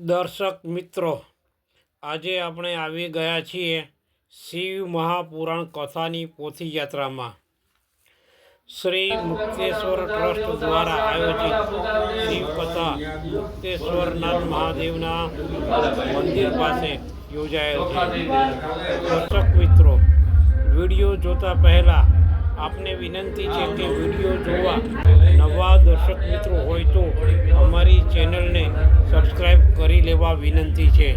દર્શક મિત્રો, આજે આપણે આવી ગયા છીએ શિવ મહાપુરાણ કથાની પોથી યાત્રામાં શ્રી મુક્તેશ્વર ટ્રસ્ટ દ્વારા આયોજિત શિવ કથા મુક્તેશ્વરનાથ મહાદેવના મંદિર પાસે યોજાયેલ છે. દર્શક મિત્રો, વીડિયો જોતા પહેલાં આપને વિનંતી છે કે વીડિયો જોવા નવા દર્શક મિત્રો હોય તો અમારી ચેનલને સબસ્ક્રાઈબ કરી લેવા વિનંતી છે.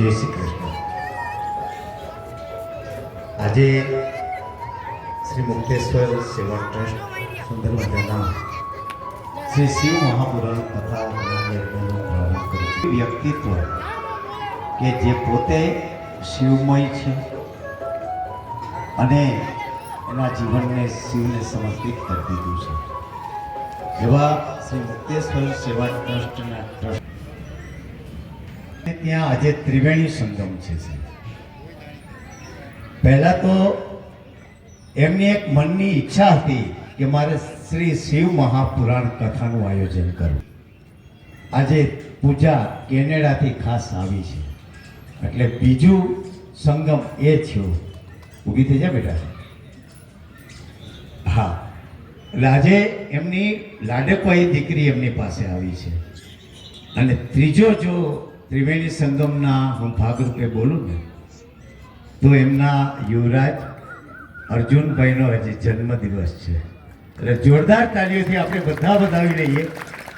જય શ્રી કૃષ્ણ. આજે શ્રી મુક્તેશ્વર સેવા ટ્રસ્ટ સુંદર મજાના શ્રી શિવ મહાપુરાણ કથા વ્યક્તિત્વ કે જે પોતે શિવમય છે અને એના જીવનને શિવને સમર્પિત કરી દીધું છે. એવા શ્રી મુક્તેશ્વર સેવા ટ્રસ્ટના ટ્રસ્ટ ત્યાં આજે ત્રિવેણી સંગમ છે પહેલાં તો એમની એક મનની ઈચ્છા હતી કે મારે શ્રી શિવ મહાપુરાણ કથાનું આયોજન કરવું. આજે પૂજા કેનેડાથી ખાસ આવી છે. એટલે બીજું સંગમ એ થયું. ઊભી થઈ જાય બેટા. હા. એટલે આજે એમની લાડકવાઈ દીકરી એમની પાસે આવી છે. અને ત્રીજો જો ત્રિવેણી સંગમના હું ભાગરૂપે બોલું ને, તો એમના યુવરાજ અર્જુનભાઈનો હજી જન્મદિવસ છે. એટલે જોરદાર તાળીઓથી આપણે બધા વધાવી લઈએ.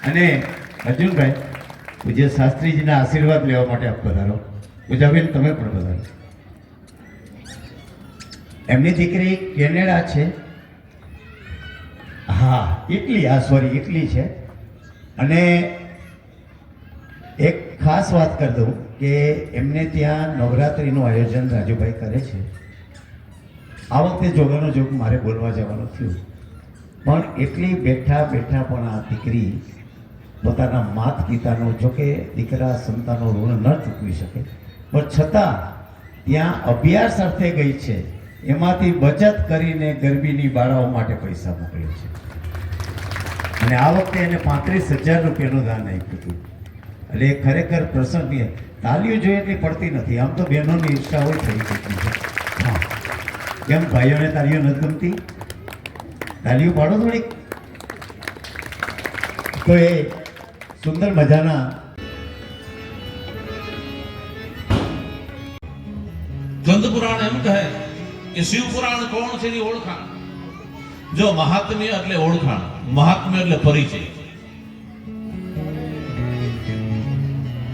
અને અર્જુનભાઈ, પૂજ્ય શાસ્ત્રીજીના આશીર્વાદ લેવા માટે આપ પધારો પૂજાબેન, તમે પણ પધારો એમની દીકરી કેનેડા છે. હા એકલી આ સોરી એકલી છે. અને એક ખાસ વાત કરી દઉં કે એમને ત્યાં નવરાત્રિનું આયોજન રાજુભાઈ કરે છે. આ વખતે જોગાનો જોગ મારે બોલવા જવાનું થયું. પણ એટલી બેઠા બેઠા પણ આ દીકરી પોતાના માત પિતાનો જો કે દીકરા સંતાનો ઋણ ન ચૂકવી શકે. પણ છતાં ત્યાં અભ્યાસ અર્થે ગઈ છે. એમાંથી બચત કરીને ગરબીની બાળાઓ માટે પૈસા મોકલ્યો છે. અને આ વખતે એને પાંત્રીસ હજાર રૂપિયાનું દાન આપ્યું હતું. એટલે એ ખરેખર પ્રસંગીય. તાલીઓ જોઈએ એટલી પડતી નથી. આમ તો બહેનોની ઈચ્છા હોય થઈ ચૂકી છે. કેમ? ભાઈઓને તાલીઓ નથી ગમતી? તાલીઓ પાડો થોડીક. તો એ સુંદર મજાના ગંધ પુરાણ એમ કહે કે શિવ પુરાણ કોણ છે એની ઓળખાણ? જો મહાત્મ્ય એટલે ઓળખાણ, મહાત્મ્ય એટલે પરિચય.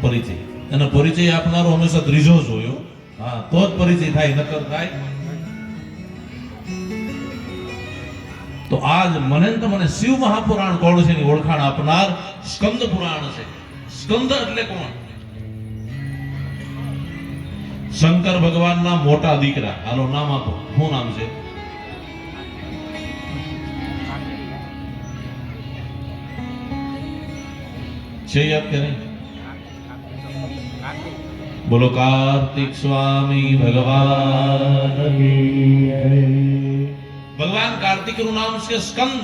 પરિચય. અને પરિચય આપનારો હંમેશા ત્રીજો જ હોય, હા. તો જ પરિચય થાય, નકર થાય. તો આજ મને તમને શિવ મહાપુરાણ કોણ છે એની ઓળખાણ આપનાર સ્કંદ પુરાણ છે. સ્કંદ એટલે કોણ? શંકર ભગવાનના મોટા દીકરા. હાલો, નામ આપો. શું નામ છે? છે યાદ કે નહીં? બોલો કાર્તિક સ્વામી ભગવાન ભગવાન કાર્તિકનું નામ છે સ્કંદ.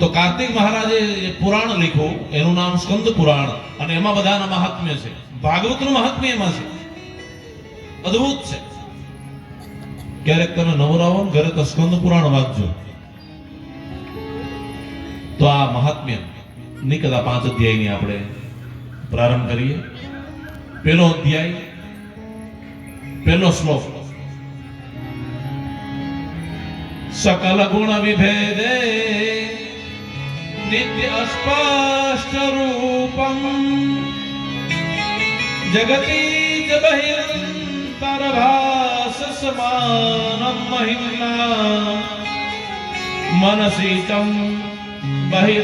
તો કાર્તિક મહારાજે પુરાણ લખ્યું, એનું નામ સ્કંદ પુરાણ, અને એમાં બધાના મહાત્મ્ય છે. ભાગવતનું મહાત્મ્ય એમાં છે. અદ્ભુત છે. ક્યારેક તમે નવરાવો ને ઘરે તો સ્કંદ પુરાણ વાંચજો. તો આ મહાત્મ્યની કદા પાંચ અધ્યાયની આપણે પ્રારંભ કરીએ પેલો અધ્યાય પેલો શ્લોક સકલ ગુણ વિભેદે નિત્ય અસ્પષ્ટ રૂપમ જગતિ ચ બહિરંતરભાસ સમાનમ મહિમ્ના મનસી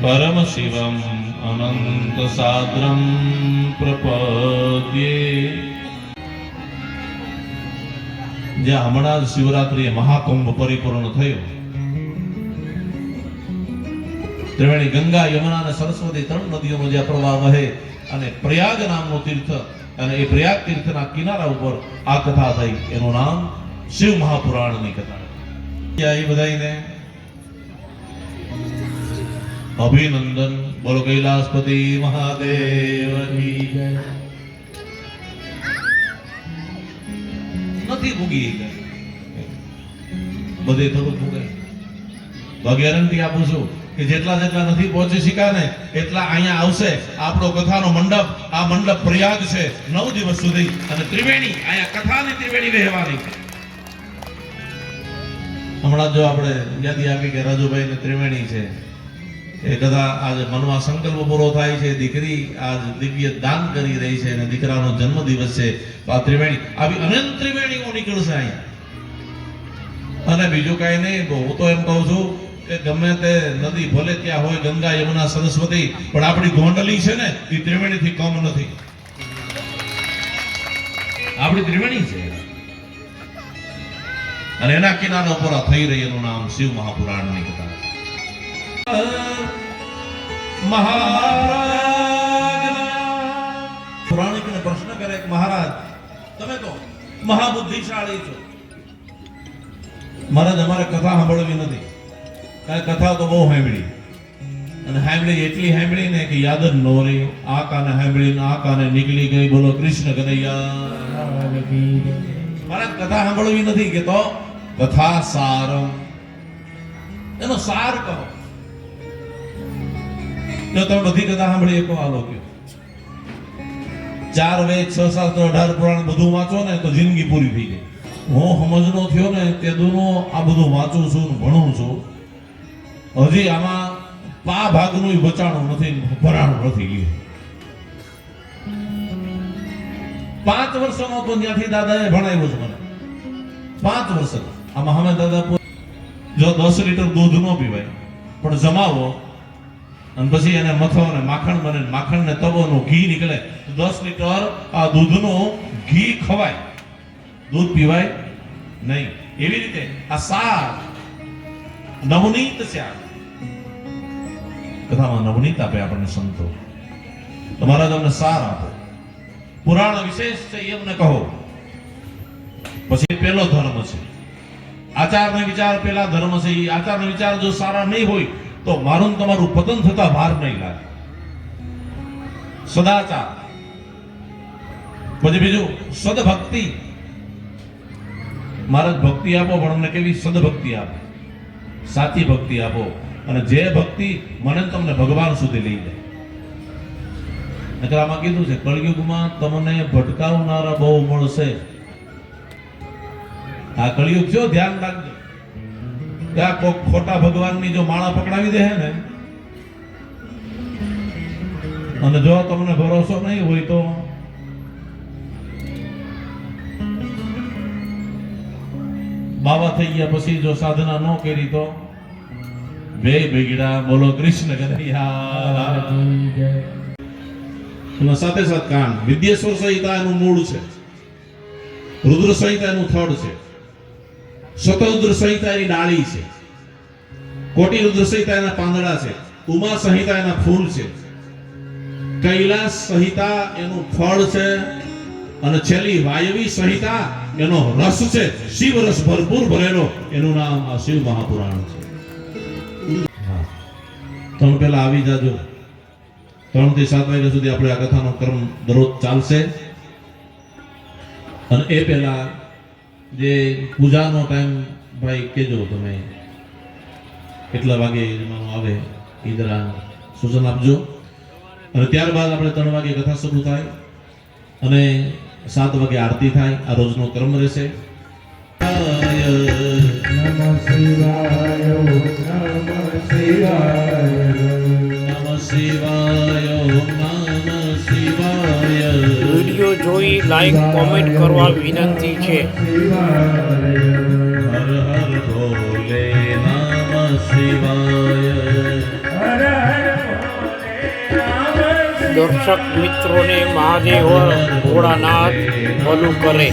परमशिवम् સાદ્રમ પ્રપદ્યે જ્યાં હમણાં જ શિવરાત્રીએ મહાકુંભ પરિપૂર્ણ થયો ત્રિવેણી ગંગા યમુના અને સરસ્વતી ત્રણ નદીઓનો જે પ્રવાહ વહે અને પ્રયાગ નામનું તીર્થ અને એ પ્રયાગ તીર્થના કિનારા ઉપર આ કથા થઈ એનું નામ શિવ મહાપુરાણની કથા બધાને અભિનંદન બોલો કૈલાસપતિ મહાદેવની નથી ભૂગી બધે થોડું ભૂગાય તો ગેરંટી આપું છું કે જેટલા જેટલા નથી પહોંચી શક્યા ને, એટલા અહીંયા આવશે આપણો કથાનો મંડપ. આ મંડપ પ્રયાગ છે નવ દિવસ સુધી. અને ત્રિવેણી, અહીંયા કથાની ત્રિવેણી વહેવાની છે હમણાં જો આપણે યાદી આપી કે રાજુભાઈ ને ત્રિવેણી છે, એ કદા આજે મનમાં સંકલ્પ પૂરો થાય છે, દીકરી આજ દિવ્ય દાન કરી રહી છે અને દીકરાનો જન્મ દિવસ છે. તો આ ત્રિવેણી, આવી અનંત ત્રિવેણીઓ નીકળશે અહીંયા. અને બીજું કાંઈ નહીં હું તો એમ કહું છું કે ગમે તે નદી ભલે ત્યાં હોય ગંગા, યમુના, સરસ્વતી, પણ આપણી ગોંડલી છે ને, એ ત્રિવેણીથી કમ નથી. આપણી ત્રિવેણી છે. અને એના કિનારા ઉપર આ થઈ રહી એનું નામ શિવ મહાપુરાણની કથા. મહારાજ. પુરાણિકને પ્રશ્ન કરે મહારાજ તમે તો મહાબુદ્ધિશાળી છો. મહારાજ અમારે કથા સાંભળવી નથી. કારણ કથા તો બહુ સાંભળી. અને સાંભળી એટલી સાંભળી ને કે યાદ જ ન રહી. આ કાને સાંભળી આ કાને નીકળી ગઈ. બોલો કૃષ્ણ કનૈયા. મહારાજ કથા સાંભળવી નથી કે તો કથા સારમ એનો સાર કહો. જો તમે બધી કથા સાંભળી શકો હાલો કયો ચાર વેદ, છ સાત, અઢાર પુરાણ બધું વાંચો ને તો જિંદગી પૂરી થઈ ગઈ હું સમજનો થયો ને તે દુનો આ બધું વાંચું છું ભણું છું. હજી આમાં પા ભાગનું વચાણું નથી, ભરાણું નથી ગયું. પાંચ વર્ષનો તો ત્યાંથી દાદાએ ભણાવ્યો છે મને. પાંચ વર્ષનો. આમાં હવે દાદા જો દસ લીટર દૂધ ન પીવાય, પણ જમાવો, અને પછી એને મથો ને માખણ બને, માખણ ને તવોનું ઘી નીકળે દસ લીટર આ દૂધનું ઘી ખવાય. દૂધ પીવાય નહીં. એવી રીતે આ સાર નવનીત છે આ કથામાં નવનીત આપે આપણને સંતો. તમારા તમને સાર આપો. પુરાણ વિશેષ છે એ અમને કહો. પછી પેલો ધર્મ છે. આચાર ને વિચાર પેલા ધર્મ છે એ આચાર ને વિચાર જો સારા નહીં હોય, તો મારું તમારું પતન થતા ભાર નહીં લાગે. સદાચાર. પછી બીજું, સદભક્તિ. મહારાજ, ભક્તિ આપો, પણ અમને કેવી સદભક્તિ આપો? સાચી ભક્તિ આપો. અને જે ભક્તિ મને તમને ભગવાન સુધી લઈ જાય. એટલે આમાં કીધું છે, કળિયુગમાં તમને ભટકાવનારા બહુ મળશે. આ કળિયુગ જો ધ્યાન રાખજો. ત્યાં કોક ખોટા ભગવાનની જો માળા પકડાવી દે ને, અને જો તમને ભરોસો નહીં હોય તો બાવા થઈ ગયા પછી જો સાધના ન કરી તો બે બેગડા બોલો કૃષ્ણ એના સાથે સાથે કાન. વિદ્યેશ્વર સંહિતા એનું મૂળ છે. રુદ્ર સંહિતા એનું થડ છે. શતરુદ્ર સંહિતા એની ડાળી છે. કોટી રુદ્ર સંહિતાના પાંદડા છે. ઉમા સંહિતા એના ફૂલ છે. કૈલાસ સંહિતા એનું ફળ છે અને છેલ્લી વાયવી સંહિતા એનો રસ છે. શિવ રસ ભરપૂર ભરેલો એનું નામ આ શિવ મહાપુરાણ છે. તમે પેલા આવી જાજો. ત્રણથી સાત વાગ્યા સુધી આપણે આ કથાનો ક્રમ દરરોજ ચાલશે. અને એ પહેલા જે પૂજાનો ટાઈમ ભાઈ કેજો તમે. કેટલા વાગે જમવાનું આવે એ જરા સૂચન આપજો. અને ત્યારબાદ આપણે ત્રણ વાગે કથા શરૂ થાય અને સાત વાગે આરતી થાય. આ રોજનો ક્રમ રહેશે. નમ શિવાય નમ શિવાય. વીડિયો જોઈ લાઈક કોમેન્ટ કરવા વિનંતી છે. દર્શક મિત્રોને મહાદેવ ભોળાનાથ ભલું કરે.